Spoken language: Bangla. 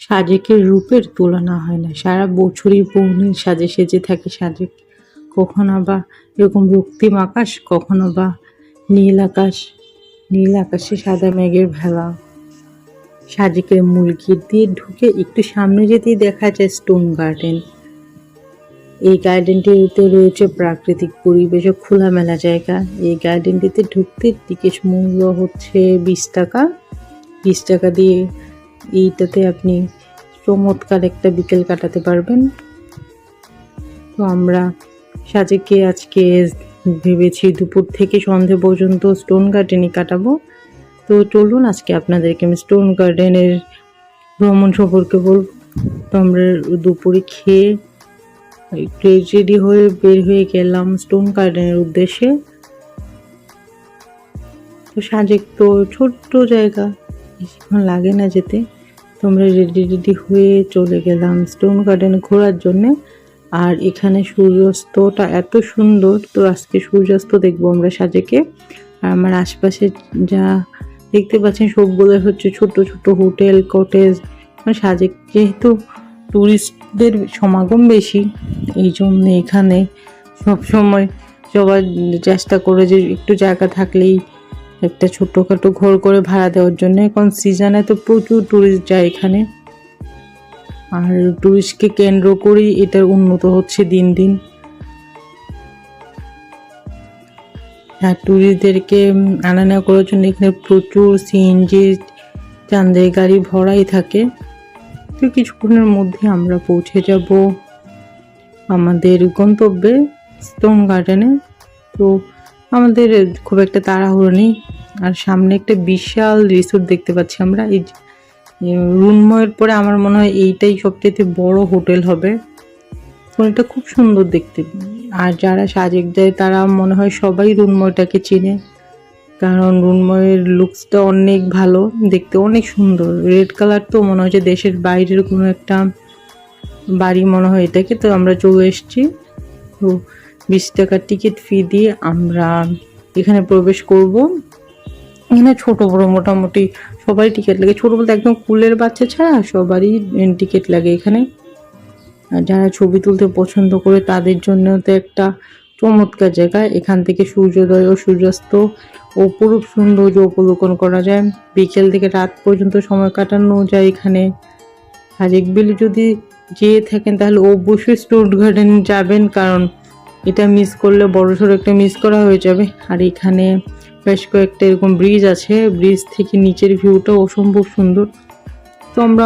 সাজেকের রূপের তুলনা হয় না। সারা বছরই বৌনির সাজে সেজে থাকে সাজেক। কখনো বা এরকম রক্তিম আকাশ, কখনো বা নীল আকাশ। নীল আকাশে সাদা মেঘের ভেলা। সাজেকের মূল দিয়ে ঢুকে একটু সামনে যেতেই দেখা যায় স্টোন গার্ডেন। এই গার্ডেনটিতে রয়েছে প্রাকৃতিক পরিবেশ ও খোলামেলা জায়গা। এই গার্ডেনটিতে ঢুকতে টিকিট মূল্য হচ্ছে বিশ টাকা। বিশ টাকা দিয়ে এইটাতে আপনি চমৎকার একটা বিকেল কাটাতে পারবেন। তো আমরা সাজেকে আজকে ভেবেছি দুপুর থেকে সন্ধে পর্যন্ত স্টোন গার্ডেনই কাটাবো। তো চলুন আজকে আপনাদেরকে আমি স্টোন গার্ডেনের ভ্রমণ সম্পর্কে বলব। তো আমরা দুপুরে খেয়ে একটু রেডি হয়ে বের হয়ে গেলাম স্টোন গার্ডেনের উদ্দেশ্যে। তো সাজেক তো ছোট্ট জায়গা। বেশিক্ষণ লাগে না যেতে। তো আমরা রেডি রেডি হয়ে চলে গেলাম স্টোন গার্ডেন ঘোরার জন্যে। আর এখানে সূর্যাস্তটা এত সুন্দর, তো আজকে সূর্যাস্ত দেখব আমরা সাজেকে। আর আমার আশপাশে যা দেখতে পাচ্ছেন সবগুলো হচ্ছে ছোট ছোট হোটেল, কটেজ। মানে সাজেক যেহেতু টুরিস্টদের সমাগম বেশি, এই জন্য এখানে সবসময় সবাই চেষ্টা করে যে একটু জায়গা থাকলেই একটা ছোটোখাটো ঘর করে ভাড়া দেওয়ার জন্য। এখন সিজনে তো প্রচুর টুরিস্ট যায় এখানে। আর টুরিস্টকে কেন্দ্র করেই এটার উন্নত হচ্ছে দিন দিন। আর ট্যুরিস্টদেরকে আনা নেওয়া করার জন্য এখানে প্রচুর সিএনজি চান্দের গাড়ি ভরাই থাকে। তো কিছুক্ষণের মধ্যে আমরা পৌঁছে যাব আমাদের গন্তব্যে স্টোন গার্ডেনে তো আমাদের খুব একটা তাড়াহুড়ো নেই। আর সামনে একটা বিশাল রিসোর্ট দেখতে পাচ্ছি আমরা। এই এ, পরে আমার মনে হয় এইটাই সবচেয়ে বড় হোটেল হবে। এটা খুব সুন্দর দেখতে। আর যারা সাজেক যায় তারা মনে হয় সবাই রুন্ময়টাকে চিনে। কারণ রুন্ময়ের লুকসটা অনেক ভালো দেখতে অনেক সুন্দর। রেড কালার তো মনে হয় যে দেশের বাইরের কোনো একটা বাড়ি মনে হয় এটাকে। তো আমরা চলে এসেছি। বিশ টাকার টিকিট ফি দিয়ে আমরা এখানে প্রবেশ করব। এখানে ছোট, বড় মোটামুটি সবাই টিকিট লাগে। ছোট বলতে একদম কুলের বাচ্চা ছাড়া সবারই টিকিট লাগে এখানে। আর যারা ছবি তুলতে পছন্দ করে তাদের জন্য তো একটা চমৎকার জায়গা। এখান থেকে সূর্যোদয় ও সূর্যাস্ত অপরূপ সৌন্দর্য উপলোকন করা যায়। বিকেল থেকে রাত পর্যন্ত সময় কাটানো যায় এখানে। হাজেক বিলে যদি যেয়ে থাকেন, তাহলে অবশ্যই স্টোর গার্ডেন যাবেন, কারণ এটা মিস করলে বড়সড় একটা মিস করা হয়ে যাবে। আর এখানে বেশ কয়েকটা এরকম ব্রিজ আছে। ব্রিজ থেকে নিচের ভিউটা অসম্ভব সুন্দর। তো আমরা